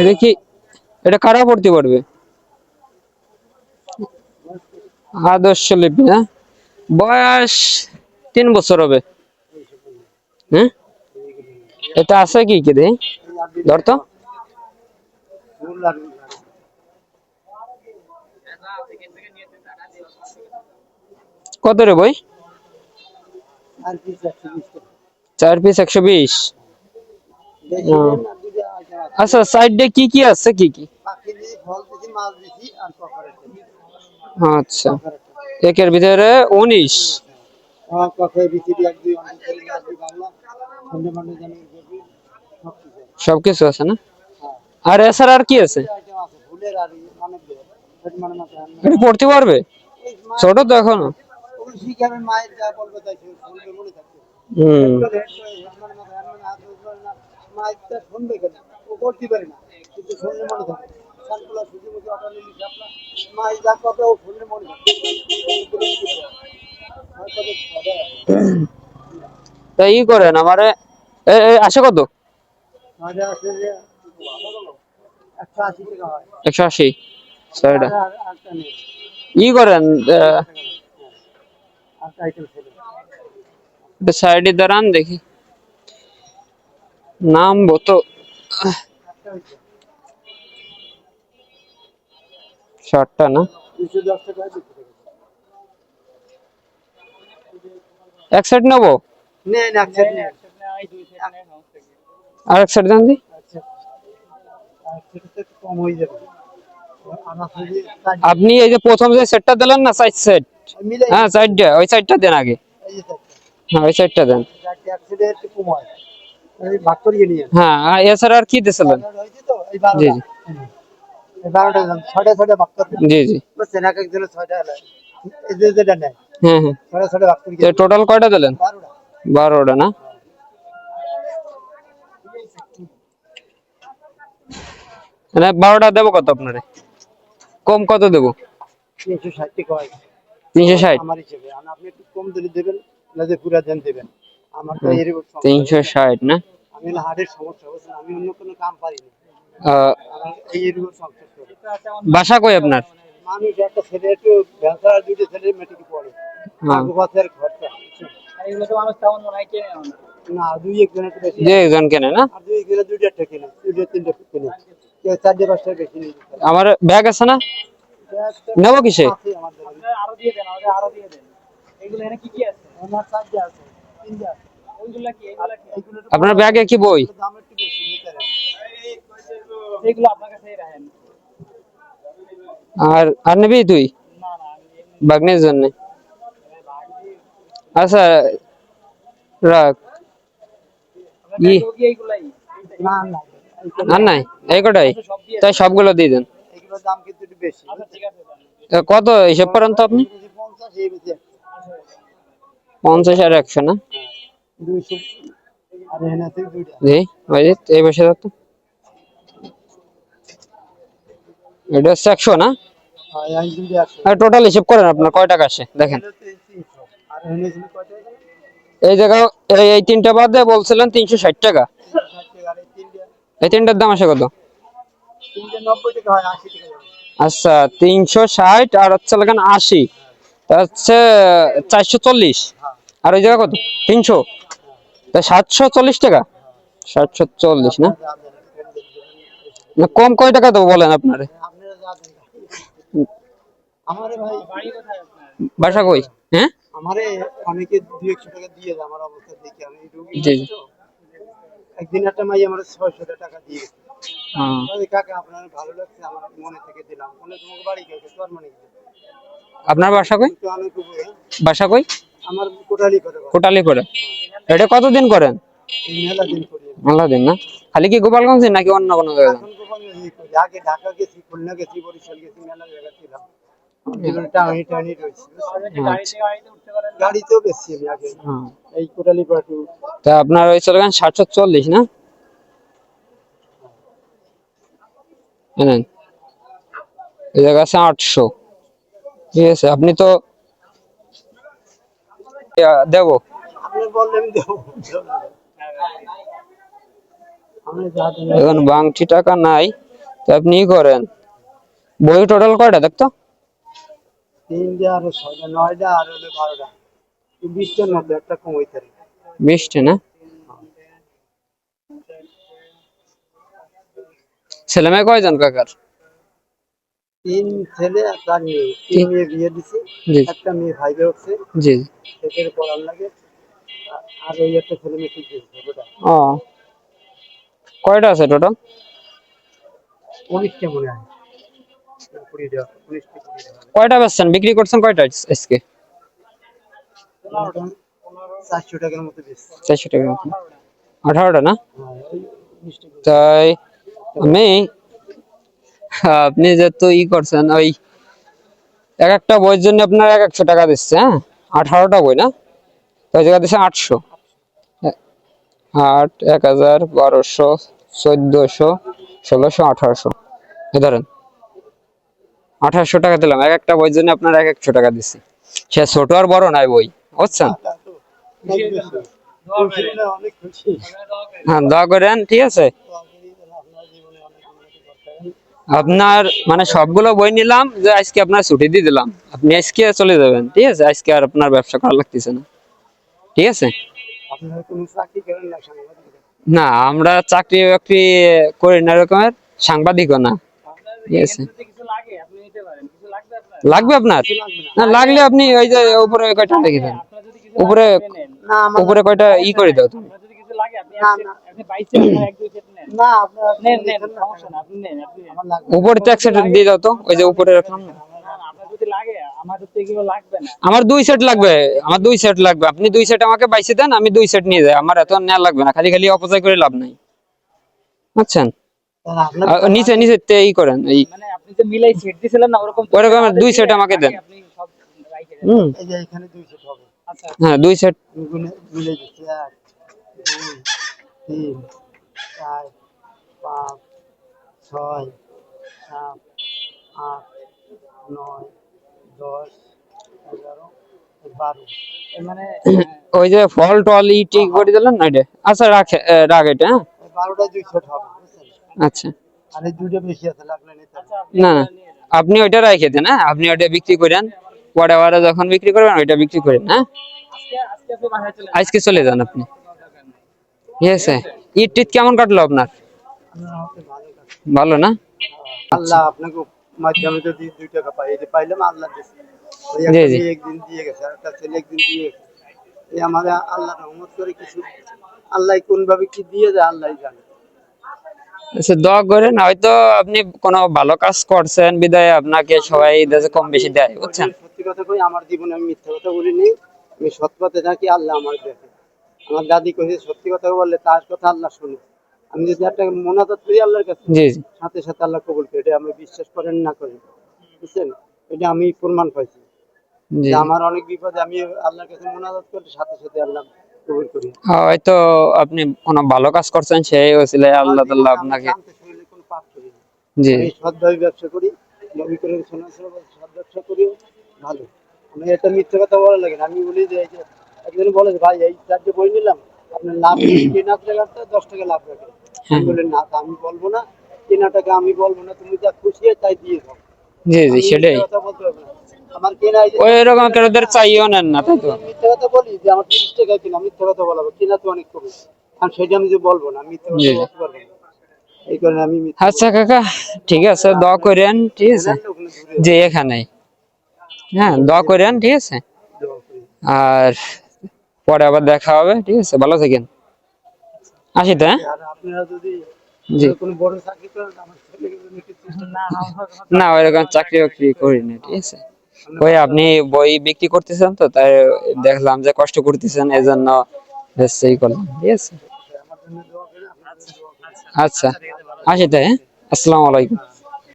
এটা কি, এটা কারা পড়তে পারবে? আদর্শ লিপি না বয়স তিন বছর হবে। হ্যাঁ? এটা আছে কি কি রে ধর তো। কত রে বই? চার পিস একশো বিশ। আচ্ছা সাইডে কি কি আছে কি কি? আচ্ছা। একের ভিতরে উনিশ। সবকিছু আছে না? আর এছাড়া আর কি আছে? এটা পড়তে পারবে? ছোট তো এখনও। মনে হম। পারে না। কিন্তু শুনলে মনে থাকে। সানকুলা সূর্যমুখী অটালি লিখে আপনার। মাই যা কথা ও শুনলে মনে থাকে। তা ই করেন আমারে। আসে কত? মাঝে আছে যে একশো আশি টাকা হয়। একশো ছয়টা। ই করেন সাইডে দাঁড়ান দেখি। নাম বতো ষাটটা না? এক সাইড নেব? আর এক সাইড দেন দি। সেটা আপনি এই যে প্রথম যে সেটটা দিলেন না সাইড সেট হ্যাঁ সাইডটা ওই সাইডটা দেন আগে। হ্যাঁ ওই সাইডটা দেন। ভাগ করিয়ে নিয়ে হ্যাঁ এছাড়া আর কি দিয়েছিলেন? বারোটা। হয়েছে জি। জি বারোটা জন, ছয়টা ছয়টা ভাগ করবে জি জি। বুঝছেন এক একজনের ছয়টা হলে এই যে যেটা নেয় হ্যাঁ হ্যাঁ। ভাগ টোটাল কয়টা দিলেন? বারোটা। না? মানে বারোটা দেবো কত আপনারে? কম কত দেবো? তিনশো ষাট তিনশো ষাট। আমার হিসেবে। আপনি একটু কম দিলে দেবেন না যে পুরা দেন দেবেন। তিনশো ষাট না? আমি হলো সমস্যা আমি অন্য কোনো কাম পারি না। আহ, আমার এই এর উপর সমস্যা বাসা কই আপনার? মানুষ একটা ছেলে একটু ব্যবসা দুটো ছেলে মেট্রিক পড়ে। খরচা বুঝছেন? এগুলো তো মানুষ তেমন কেনে না। না দুই একজন একটু একজন কেনে না? দুই কিলো দুইটা একটা কিনে দুইটা তিনটা কিনে। কেউ চারটে পাঁচটা বেশি নিয়ে যেতে পারে। আমার ব্যাগ আছে না? নেব কিসে? আরও দিয়ে দেন আরও দিয়ে দেন। এগুলো এনে কি কি আছে? আমার চারটে আছে। আপনার ব্যাগে কি বই? আর আর নিবি তুই? বাগনের জন্য। আচ্ছা রাখ। ই। আর নাই? এই কটাই তাই সবগুলো দিয়ে দেন। এইগুলোর দাম কিন্তু একটু বেশি। আচ্ছা কত হিসাব করেন তো আপনি? পঞ্চাশ আর একশো না? আছে জি ওই এই বসে থাকতো এটা হচ্ছে একশো না? হ্যাঁ আর টোটাল হিসাব করেন আপনার কয় টাকা আসে? দেখেন? এই জায়গায় এই এই তিনটা বাদে বলছিলেন তিনশো ষাট টাকা। এই তিনটা তিনটার দাম আসে কত? হয়। আচ্ছা তিনশো ষাট আর হচ্ছে লাগান আশি। তা হচ্ছে চারশো চল্লিশ। আর ওই জায়গা কত? তিনশো। তা সাতশো চল্লিশ টাকা? সাতশো চল্লিশ না? কম কয় টাকা দেবো বলেন আপনারে? বাসা কই? হ্যাঁ? আমারে অনেকে দুই একশো টাকা দিয়ে যায় আমার অবস্থা দেখে আমি জি, জি। একদিন একটা মাই আমার ছয়শো টাকা দিয়ে হ্যাঁ। কাকা আপনার ভালো লাগছে আমার মনে থেকে দিলাম। বলে তোমাকে বাড়ি গেছে তোর মানে কি? আপনার বাসা কই? বাসা কই? আমার কোটালি করে। করে। কোটালি করে এটা কতদিন করেন? মেলা দিন না। খালি কি গোপালগঞ্জ নাকি অন্য কোনো করি। আগে ঢাকা গেছি খুলনা গেছি বরিশাল মেলা জায়গা ছিলাম আপনার ওই চলে গেলেন সাতশো চল্লিশ না? এই জায়গা আছে আটশো। ঠিক আছে আপনি তো দেবো। এখন বাংটি টাকা নাই তো আপনি করেন। বই টোটাল কয়টা দেখতো বিশটা না? ছেলে মেয়ে কয়জন কাকার? তিন ছেলে আর চার মেয়ে। তিন মেয়ে বিয়ে দিছে জি। একটা মেয়ে ভাইবে উঠছে জি। সেটার পড়ার লাগে। আ- আর ওই একটা ছেলে মেয়ে ঠিক দিয়েছে ওটা। ও। কয়টা আছে টোটাল উনিশটা মনে হয়। কুড়ি দেওয়া উনিশটা কুড়ি দেওয়া কয়টা বেচছেন? বিক্রি করছেন কয়টা আজকে? চারশো টাকার মতো বেশি চারশো টাকার মতো। আঠারোটা না? হ্যাঁ। তাই আমি আপনি যেহেতু ই করছেন, ওই এক একটা বইয়ের জন্য আপনার এক একশো টাকা দিচ্ছে হ্যাঁ? আঠারোটা বই না? ওই জায়গা দিচ্ছে আটশো। আট, এক হাজার, বারোশো, চোদ্দশো, ষোলোশো, আঠারোশো। এ ধরেন, আঠারোশো টাকা দিলাম, এক একটা বইয়ের জন্য আপনার এক একশো টাকা দিচ্ছি। সে ছোট আর বড় নাই বই, বুঝছেন? হ্যাঁ দোয়া করেন, ঠিক আছে আপনার জীবনে অনেক উন্নতি করতে হবে। আপনার মানে সবগুলো বই নিলাম যে আজকে আপনার ছুটি দিয়ে দিলাম। আপনি আজকে চলে যাবেন ঠিক আছে? আজকে আর আপনার ব্যবসা করা লাগতেছে না। ঠিক আছে? আপনার কোনো চাকরি করেন না আমরা চাকরি বাকরি করি না এরকমের সাংবাদিকও না। ঠিক আছে? যদি কিছু লাগে? আপনি নিতে পারেন কিছু লাগবে আপনার? না। লাগলে আপনি ওই যে উপরে কয়টা লিখে দেন উপরে উপরে কয়টা ই করে দাও তুমি? না, বাইশ সেট সেট নেন নেন সমস্যা না। আপনি নেন আপনি উপরে তো এক সেট দিয়ে দাও তো ওই যে উপরে রাখলাম। না। আমার দুই সেট লাগবে আমার দুই সেট লাগবে। আপনি দুই সেট আমাকে বাইসে দেন আমি দুই সেট নিয়ে যাই। আমার এত নেওয়া লাগবে না খালি খালি অপচয় করে লাভ নাই। বুঝছেন আহ, নিচে নিচে তে ই করেন এই মানে আপনি যে মিলাই সেট ওরকম দুই set আমাকে দেন। আপনি সব রাইখে দেন হুম। এই যে এখানে দুই সেট হবে। আচ্ছা। হ্যাঁ দুই সেট চার পাঁচ ছয় সাত আট নয় দশ এগারো বারো। মানে ওই যে ফল টল ই ঠিক করে দিলেন না এটা? আচ্ছা রাখে রাখ এটা হ্যাঁ? বারোটা দুই সেট হবে আচ্ছা। আর এই দুইটা বেশি আছে লাগলে নিতে না না আপনি ওইটা রেখে দেন হ্যাঁ? আপনি ওইটা বিক্রি করেন। পরে আবার যখন বিক্রি করবেন ওইটা বিক্রি করেন হ্যাঁ? আজকে আজকে আপনি বাসায় চলে আজকে চলে যান আপনি। ঠিক আছে ঈদ টিদ কেমন কাটলো আপনার? ভালো না? আল্লাহ আপনাকে মাধ্যমে যদি দুই টাকা পাই এই যে পাইলাম আল্লাহ দিয়েছে জি, জি। একদিন দিয়ে গেছে আর একটা ছেলে একদিন দিয়ে গেছে। এই আমাদের আল্লাহ রহমত করে কিছু আল্লাহ কোন ভাবে কি দিয়ে যায় আল্লাহ জানে। আচ্ছা দোয়া করেন হয়তো আপনি কোনো ভালো কাজ করছেন বিদায় আপনাকে সবাই দেশে কম বেশি দেয় বুঝছেন? সত্যি কথা কই আমার জীবনে আমি মিথ্যা কথা বলিনি। আমি সৎ পথে থাকি আল্লাহ আমার দেখে। আমার দাদি কইছে সত্যি কথা বললে তার কথা আল্লাহ শুনে। আমি যদি একটা মোনাজাত করি আল্লাহর কাছে সাথে সাথে আল্লাহ কবুল করে এটা আমি বিশ্বাস করেন না করেন। বুঝছেন? এটা আমি প্রমাণ পাইছি। যে আমার অনেক বিপদে আমি আল্লাহর কাছে মোনাজাত করলে সাথে সাথে আল্লাহ হয়তো আপনি কোনো ভালো কাজ করছেন সেই ওসিলায় আল্লাহ তাআলা আপনাকে করি। জি। আমি সৎভাবে ব্যবসা করি নবী করে শোনা করিও ভালো। আমি এটা মিথ্যে কথা বলা লাগে আমি বলি যে বলে ভাই এই চারটে বই নিলাম আপনার লাভ কেনা দশ টাকা লাভ রাখে। আমি বলি না আমি বলব না। কেনা টাকা আমি বলব না তুমি যা খুশি হয় তাই দিয়ে দাও। জি জি সেটাই। আমার কেনা এই ওই রকম কেউদের চাইও নেন না তাই তো। মিথ্যে কথা বলি যে আমার তিরিশ টাকা কিনা মিথ্যে কথা বলাবো। কিনা তো অনেক কমে। আর সেটা আমি যে বলব না মিথ্যে কথা বলতে পারব না। এই কারণে আমি আচ্ছা কাকা ঠিক আছে দোয়া করেন ঠিক আছে। যে এখানেই। হ্যাঁ দোয়া করেন ঠিক আছে। আর পরে আবার দেখা হবে ঠিক আছে? ভালো থাকেন। আসি তো হ্যাঁ? আর আপনারা যদি জি। কোনো বড় চাকরি করেন আমার ছেলেকে জন্য কিছু না না ওইরকম চাকরি বাকরি করি না ঠিক আছে? ওই আপনি বই বিক্রি করতেছেন তো তাই দেখলাম যে কষ্ট করতেছেন এই জন্য সেই করলাম ঠিক আছে? আচ্ছা আসি তাই হ্যাঁ? আসসালামু আলাইকুম।